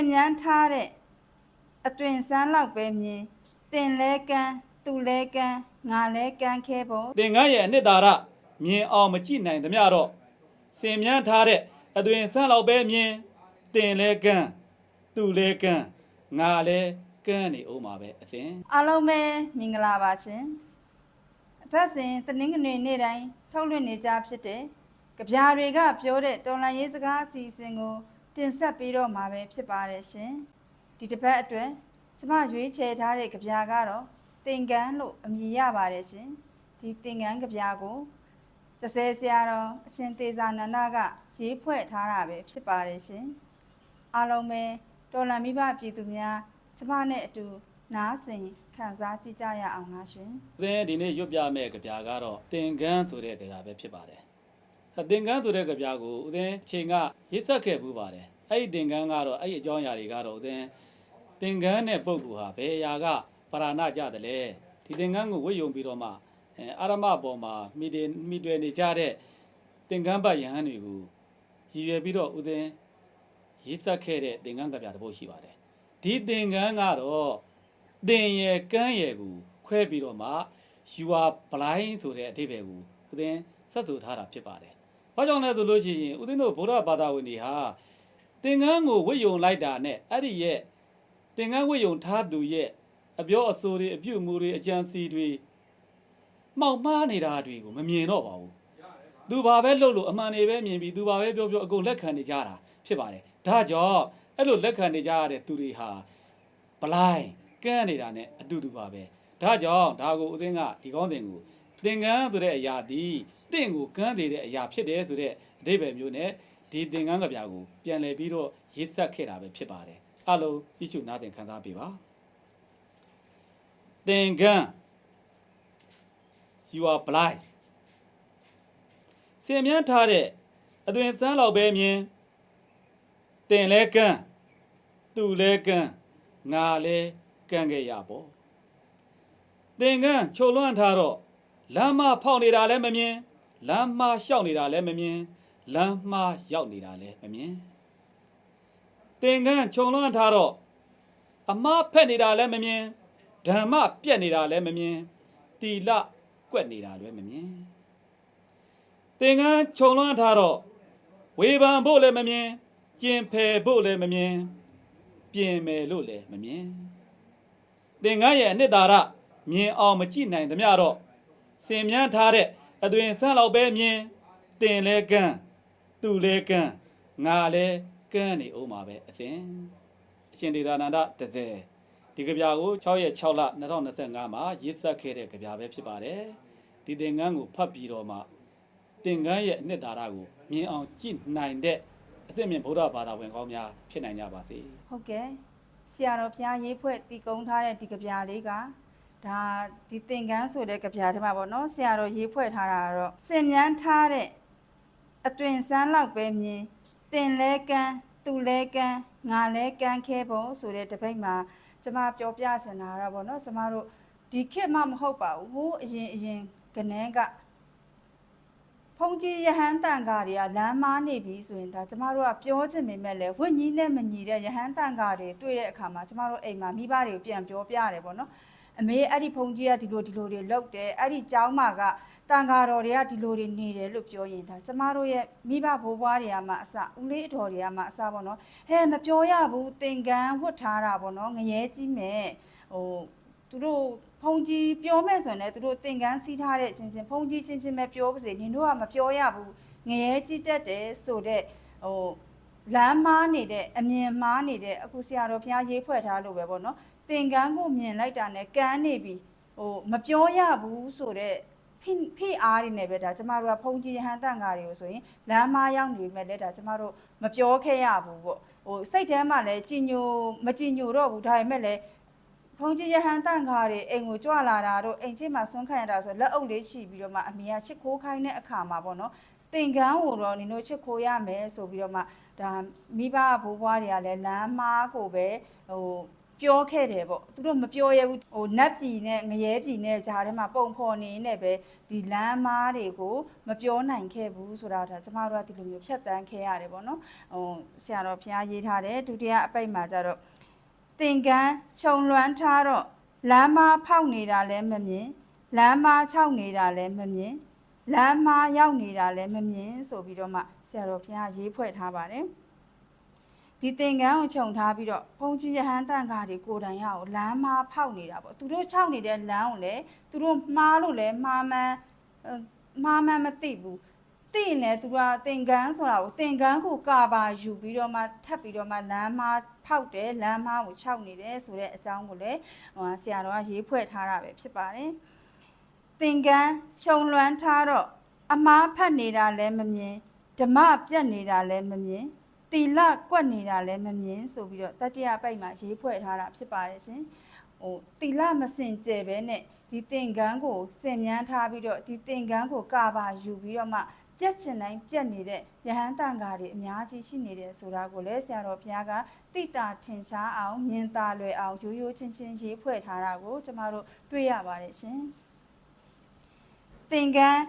င်မြန်းထားတဲ့အတွင်စမ်းလောက်ပဲမြင်တင်လဲကန်းသူလဲကန်းငါလဲကန်းခဲဖို့သင်္ကန်းရဲ့အနှစ်သာရမြင်အောင်မကြည့်နိုင်သမျှတော့စင်မြန်းထားတဲ့အသွင်ဆန်းလောက်ပဲမြင်တင်လဲကန်းသူလဲကန်းငါလဲကန်းနေအောင်ပါပဲအစဉ်အားလုံးပဲမင်္ဂလာပါရှင်အဖက်စဉ်တနင်္ဂနွေနေ့တိုင်းထုတ်လွှင့်နေကြဖြစ်တဲ့ကြပြာတွေကပြောတဲ့တော်လန်ရေးစကားအစီအစဉ်ကို တင်ဆက်ပြီးတော့မှာပဲဖြစ်ပါတယ်ရှင်ဒီတစ်ပတ်အတွက်ကျမရွေးချယ်ထားတဲ့ကြပြာကတော့တင်ကန်းလို့အမည်ရပါတယ်ရှင်ဒီတင်ကန်းကြပြာကိုသစဲဆရာတော်အရှင်သေးစာနန္ဒကရေးဖွဲ့ထားတာပဲဖြစ်ပါတယ်ရှင်အားလုံးပဲတော်လန်မိဘပြည်သူများကျမနဲ့အတူနားဆင်ခံစားကြည့်ကြရအောင်ပါရှင်သင်ဒီနေ့ရွတ်ပြမဲ့ကြပြကတော့သင်္ကန်းဆိုတဲ့ကြပြပဲဖြစ်ပါတယ်အဲ သင်္ကန်းဆိုတဲ့ကြပြကိုဦးသင်ချိန်ကရစ်ဆက်ခဲ့ပူပါတယ်အဲ့ဒီသင်္ကန်းကတော့အဲ့ဒီအကြောင်းအရာတွေကတော့ဦးသင်သင်္ကန်းနဲ့ပုဂ္ဂိုလ်ဟာဘယ်အရာကပရာဏကြတယ်လဲဒီသင်္ကန်းကိုဝတ်ယုံပြီးတော့မှအဲအာရမပေါ်မှာမိတယ်မိတွေ့နေကြတဲ့သင်္ကန်းပတ်ယဟန်တွေကိုရည်ရွယ်ပြီးတော့ဦးသင်ရစ်ဆက်ခဲ့တဲ့သင်္ကန်းကြပြတစ်ပုဒ်ရှိပါတယ်ဒီသင်္ကန်းကတော့တင်ရယ်ကန်းရယ်ကိုခွဲပြီးတော့မှ you are blind ဆိုတဲ့အဓိပ္ပာယ်ကိုဦးသင်ဆက်ဆိုထားတာဖြစ်ပါတယ်။ ဘာကြောင့်လဲဆိုလို့ရှိရင်ဦးသင်တို့ဗုဒ္ဓဘာသာဝင်တွေဟာသင်္ကန်းကိုဝတ်ယုံလိုက်တာနဲ့အဲ့ဒီရဲ့သင်္ကန်းဝတ်ယုံထားသူရဲ့အပြောအဆိုတွေအပြုအမူတွေအကြံစီတွေမှောက်မှားနေတာတွေကိုမမြင်တော့ပါဘူး။သူဘာပဲလုပ်လို့အမှန်တွေပဲမြင်ပြီးသူဘာပဲပြောပြောအကုန်လက်ခံနေကြတာဖြစ်ပါတယ်။ဒါကြောင့်အဲ့လိုလက်ခံနေကြရတဲ့သူတွေဟာဘလိုင်းကန်းနေတာနဲ့အတူတူပါပဲဒါကြောင့်ဒါကိုဦးသိန်းကဒီကောင်းတင်ကို သင်္ကန်းဆိုတဲ့အရာဒီတင့်ကိုကန်းသေးတဲ့အရာဖြစ်တယ်ဆိုတဲ့အဓိပ္ပာယ်မျိုးနဲ့ဒီသင်္ကန်းကဗျာကိုပြန်လည်ပြီးတော့ရေးဆက်ခဲ့တာပဲဖြစ်ပါတယ်အလုံးဣရှုနာသင်ခံစားပေးပါသင်္ကန်း you are blind စင်မြန်းထားတဲ့အသွင်စမ်းလောက်ပဲမြင်တင်လဲကန်းသူလဲကန်းငါလည်းကန့်ခဲ့ရပေါ့သင်္ကန်းချုပ်လွှမ်းထားတော့ လမ်းမဖောက်နေတာလည်းမမြင်လမ်းမလျှောက်နေတာလည်းမမြင်လမ်းမရောက်နေတာလည်းမမြင်သင်္ကန်းခြုံလွှမ်းထားတော့အမဖက်နေတာလည်းမမြင်ဓမ္မပြက်နေတာလည်းမမြင်တီလကွက်နေတာလည်းမမြင်သင်္ကန်းခြုံလွှမ်းထားတော့ဝေဖန်ဖို့လည်းမမြင်ကျင်ဖယ်ဖို့လည်းမမြင်ပြင်မယ်လို့လည်းမမြင်သင်္ကန်းရဲ့အနှစ်သာရမြင်အောင်မကြည့်နိုင်သမျှတော့စ င်မြန်းထားတဲ့အသွင်ဆန်းလောက်ပဲမြင်တင်လဲကန်းသူလဲကန်းငါလဲကန်းနေအောင်ပါပဲအစဉ်အရှင်ဒေသာနန္ဒတဇယ်ဒီကြပြာကို6ရက်6လ2025မှာရေးဆက်ခဲ့တဲ့ကြပြာပဲဖြစ်ပါတယ်ဒီသင်္ကန်းကိုဖတ်ပြီးတော့မှသင်္ကန်းရဲ့အနှစ်သာရကိုမြင်အောင်ကြည့်နိုင်တဲ့အစ်မြင့်ဗုဒ္ဓဘာသာဝင်ကောင်းများဖြစ်နိုင်ကြပါစေဟုတ်ကဲ့ဆရာတော်ဘုရားရေးဖွဲ့တည်ကုန်းထားတဲ့ဒီကြပြာလေးက ဒါဒီသင်္ကန်းဆိုတဲ့ကြပြာထဲမှာပေါ့နော်ဆရာတော်ရေးဖွဲ့ထားတာကတော့စင်မြန်းထားတဲ့အတွင်စမ်းလောက်ပဲမြင်တင်လဲကန်းသူလဲကန်းငါလဲကန်းခဲပုံဆိုတဲ့တပိတ်မှာကျမပြောပြချင်တာကတော့ပေါ့နော်ကျမတို့ဒီခေတ်မှမဟုတ်ပါဘူးဟိုးအရင်အရင်ကနေကဖုန်ကြီးရဟန်းတန်ကာတွေကလမ်းမားနေပြီဆိုရင်ဒါကျမတို့ကပြောချင်ပေမဲ့လည်းဝိညာဉ်နဲ့မညီတဲ့ရဟန်းတန်ကာတွေတွေ့တဲ့အခါမှာကျမတို့အိမ်မှာမိဘတွေကိုပြန်ပြောပြရတယ်ပေါ့နော် အမေအဲ့ဒီဘုန်းကြီးကဒီလိုဒီလိုတွေလုပ်တယ်အဲ့ဒီကျောင်းမှာကတန်ဃာတော်တွေကဒီလိုတွေနေတယ်လို့ပြောရင်ဒါကျမတို့ရဲ့မိဘဘိုးဘွားတွေကမှအစဦးလေးအတော်တွေကမှအစပေါ့နော်ဟဲ့မပြောရဘူးသင်္ကန်းဝတ်ထားတာပေါ့နော်ငရဲကြီးမဲ့ဟိုသူတို့ဖုန်ကြီးပြောမဲ့ဆိုရင်လည်းသူတို့သင်္ကန်းစီးထားတဲ့ချင်းချင်းဖုန်ကြီးချင်းချင်းပဲပြောပါစေနင်တို့ကမပြောရဘူးငရဲကြီးတက်တယ်ဆိုတော့ဟိုလမ်းမားနေတဲ့အမြင်မားနေတဲ့အခုဆရာတော်ဘုရားရေးဖွဲ့ထားလို့ပဲပေါ့နော် သင်ကန်းကိုမြင်လိုက်တာနဲ့ကန်းနေပြီဟိုမပြောရဘူးဆိုတော့ဖိဖိအားတွေနဲ့ပဲဒါကျမတို့ကဖုန်ကြီးရဟန်းတန်ဃာတွေကိုဆိုရင်လမ်းမားရောက်နေပြီမဲ့လည်းဒါကျမတို့မပြောခဲ့ရဘူးပေါ့ဟိုစိတ်ထဲမှာလည်းကြည်ညိုမကြည်ညိုတော့ဘူးဒါပေမဲ့လည်းဖုန်ကြီးရဟန်းတန်ခါတွေအိမ်ကိုကြွလာတာတို့အိမ်ချင်းမှာဆွမ်းခံရတာဆိုလက်အုပ်လေးရှိပြီးတော့မှအမေကချစ်ခိုးခိုင်းတဲ့အခါမှာပေါ့နော်တင်ကန်းကိုတော့နင်တို့ချစ်ခိုးရမယ်ဆိုပြီးတော့မှဒါမိဘဘိုးဘွားတွေကလည်းလမ်းမားကိုပဲဟို ပြောခဲ့တယ်ပေါ့သူတို့မပြောရဘူးဟိုနတ်ပြည်နဲ့ငရဲပြည်နဲ့ဂျားထဲမှာပုံဖော်နေနေပဲဒီလမ်းမားတွေကိုမပြောနိုင်ခဲ့ဘူးဆိုတာဒါကျမတို့ကဒီလိုမျိုးဖြတ်တန်းခဲ့ရတယ်ပေါ့နော်ဟိုဆရာတော်ဘုရားရေးထားတယ်ဒုတိယအပိတ်မှာကျတော့သင်္ကန်းခြုံလွမ်းထားတော့လမ်းမားဖောက်နေတာလည်းမမြင်လမ်းမားခြောက်နေတာလည်းမမြင်လမ်းမားရောက်နေတာလည်းမမြင်ဆိုပြီးတော့မှဆရာတော်ဘုရားရေးဖွဲ့ထားပါတယ် ဒီသင်္ကန်းကိုခြုံထားပြီးတော့ဘုံကြီးရဟန်းတန်ခါတွေကိုယ်တိုင်ရအောင်လမ်းမဖောက်နေတာပေါ့သူတို့ခြောက်နေတဲ့လမ်းကိုလည်းသူတို့မှားလို့လည်းမှားမှန်းအဲမှားမှန်းမသိဘူးသိရင်လည်းသူကသင်္ကန်းဆိုတာကိုသင်္ကန်းကိုကာပါယူပြီးတော့မှထပ်ပြီးတော့မှလမ်းမဖောက်တယ်လမ်းမကိုခြောက်နေတယ်ဆိုတဲ့အကြောင်းကိုလည်းဟိုဆရာတော်ကရေးဖွဲ့ထားတာပဲဖြစ်ပါတယ်သင်္ကန်းခြုံလွမ်းထားတော့အမားဖတ်နေတာလည်းမမြင်ဓမ္မပြတ်နေတာလည်းမမြင် တီလကွက်နေတာလည်းမမြင်ဆိုပြီးတော့တတိယပိုက်မှာရေးဖွဲ့ထားတာဖြစ်ပါတယ်ရှင်ဟိုတီလမစင်ကြယ်ပဲနဲ့ဒီသင်္ကန်းကိုစင်မြန်းထားပြီးတော့ဒီသင်္ကန်းကိုကာပါယူပြီးတော့မှပြက်ချင်တိုင်းပြက်နေတဲ့ယဟန်တန်ဃာတွေအများကြီးရှိနေတယ်ဆိုတာကိုလည်းဆရာတော်ဘုရားကတိတာထင်ရှားအောင်မြင်သာလွယ်အောင်ရိုးရိုးချင်းချင်းရေးဖွဲ့ထားတာကိုကျမတို့တွေ့ရပါတယ်ရှင်သင်္ကန်း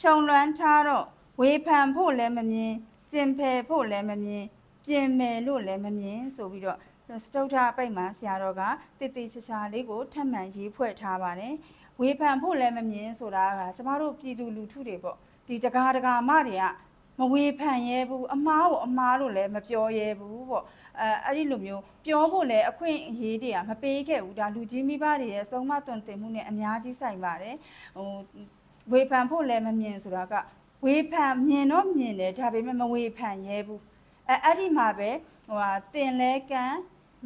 ခြုံလွမ်းထားတော့ဝေဖန်ဖို့လည်းမမြင် ကျင်ဖယ်ဖို့လည်းမမြင်ပြင်မယ်လို့လည်းမမြင်ဆိုပြီးတော့စတုထအပိတ်မှာဆရာတော်ကတိတိချာချာလေးကိုထပ်မံရေးဖွဲ့ထားပါတယ်ဝေဖန်ဖို့လည်းမမြင်ဆိုတာကကျမတို့ပြည်သူလူထုတွေပေါ့ဒီတကားတကာမတွေကမဝေဖန်ရဲဘူးအမားကိုအမားလို့လည်းမပြောရဲဘူးပေါ့အဲအဲ့ဒီလိုမျိုးပြောဖို့လည်းအခွင့်အရေးတွေကမပေးခဲ့ဘူးဒါလူကြီးမိဘတွေရဲ့ဆုံးမတွင်တင်မှုနဲ့အများကြီးဆိုင်ပါတယ်ဟိုဝေဖန်ဖို့လည်းမမြင်ဆိုတာက ဝေဖန်မြင်တော့မြင်တယ်ဒါပေမဲ့မဝေဖန်ရဲဘူးအဲအဲ့ဒီမှာပဲဟိုဟာတင်လဲကန်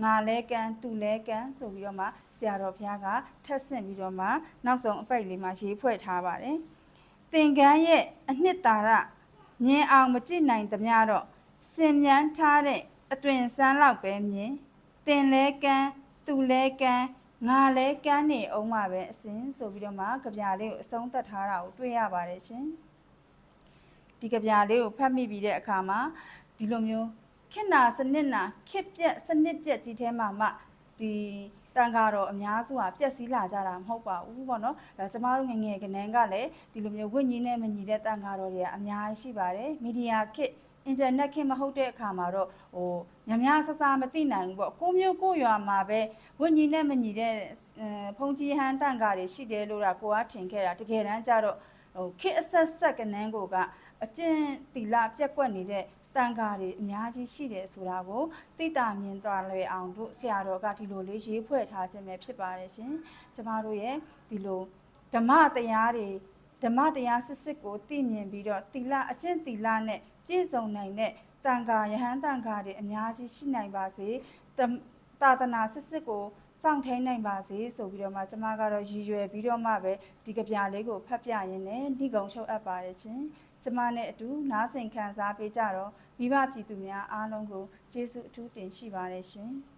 ငါလဲကန်သူလဲကန်ဆိုပြီးတော့မှဆရာတော်ဘုရားကထပ်ဆင့်ပြီးတော့မှနောက်ဆုံးအပိုက်လေးမှာရေးဖွဲ့ထားပါတယ်သင်္ကန်းရဲ့အနှစ်သာရမြင်အောင်မကြည့်နိုင်သမျှတော့စင်မြန်းထားတဲ့အတွင်စမ်းလောက်ပဲမြင်တင်လဲကန်သူလဲကန်ငါလဲကန်နေအောင်မှာပဲအစင်ဆိုပြီးတော့မှကြပြလေးကိုအဆုံးသတ်ထားတာကိုတွေ့ရပါတယ်ရှင် ဒီကြပြလေးကိုဖတ်မိပြီးတဲ့အခါမှာဒီလိုမျိုးခေတ်နာစနစ်နာခေတ်ပြက်စနစ်ပြက်ကြီးထဲမှာမှဒီတန်ကားတော့အများစုဟာပြက်စီးလာကြတာမဟုတ်ပါဘူးပေါ့နော်ဒါကျမတို့ငယ်ငယ်ကနန်းကလည်းဒီလိုမျိုးဝိညာဉ်နဲ့မညီတဲ့တန်ကားတော်တွေကအများကြီးရှိပါတယ်မီဒီယာခေတ်အင်တာနက်ခေတ်မဟုတ်တဲ့အခါမှာတော့ဟိုညများဆဆမသိနိုင်ဘူးပေါ့ကိုမျိုးကိုရွာမှာပဲဝိညာဉ်နဲ့မညီတဲ့အဲဖုန်ကြီးဟန်တန်ကားတွေရှိတယ်လို့ကကိုကထင်ခဲ့တာတကယ်တမ်းကျတော့ဟိုခေတ်အဆက်ဆက်ကနန်းကိုက အကျင့်တီလာပြက်ကွက်နေတဲ့တန်ခါတွေအများကြီးရှိတယ်ဆိုတာကိုသိတာမြင်သွားလွယ်အောင်တို့ဆရာတော်ကဒီလိုလေးရေးဖွဲ့ထားခြင်းပဲဖြစ်ပါတယ်ရှင်။ကျမတို့ရဲ့ဒီလိုဓမ္မတရားတွေဓမ္မတရားစစ်စစ်ကိုသိမြင်ပြီးတော့တီလာအကျင့်တီလာနဲ့ပြည့်စုံနိုင်တဲ့တန်ခါယဟန်တန်ခါတွေအများကြီးရှိနိုင်ပါစေတမသာသနာစစ်စစ်ကိုစောင့်ထိန်နိုင်ပါစေဆိုပြီးတော့မှကျမကတော့ရည်ရွယ်ပြီးတော့မှပဲဒီကြပြလေးကိုဖတ်ပြရင်းနဲ့ဏိဂုံချုပ်အပ်ပါတယ်ရှင်။ ကျမနဲ့အတူနားဆင်ခံစားပေးကြတော့မိဘပြည်သူများအားလုံးကိုကျေးဇူးအထူးတင်ရှိပါတယ်ရှင်။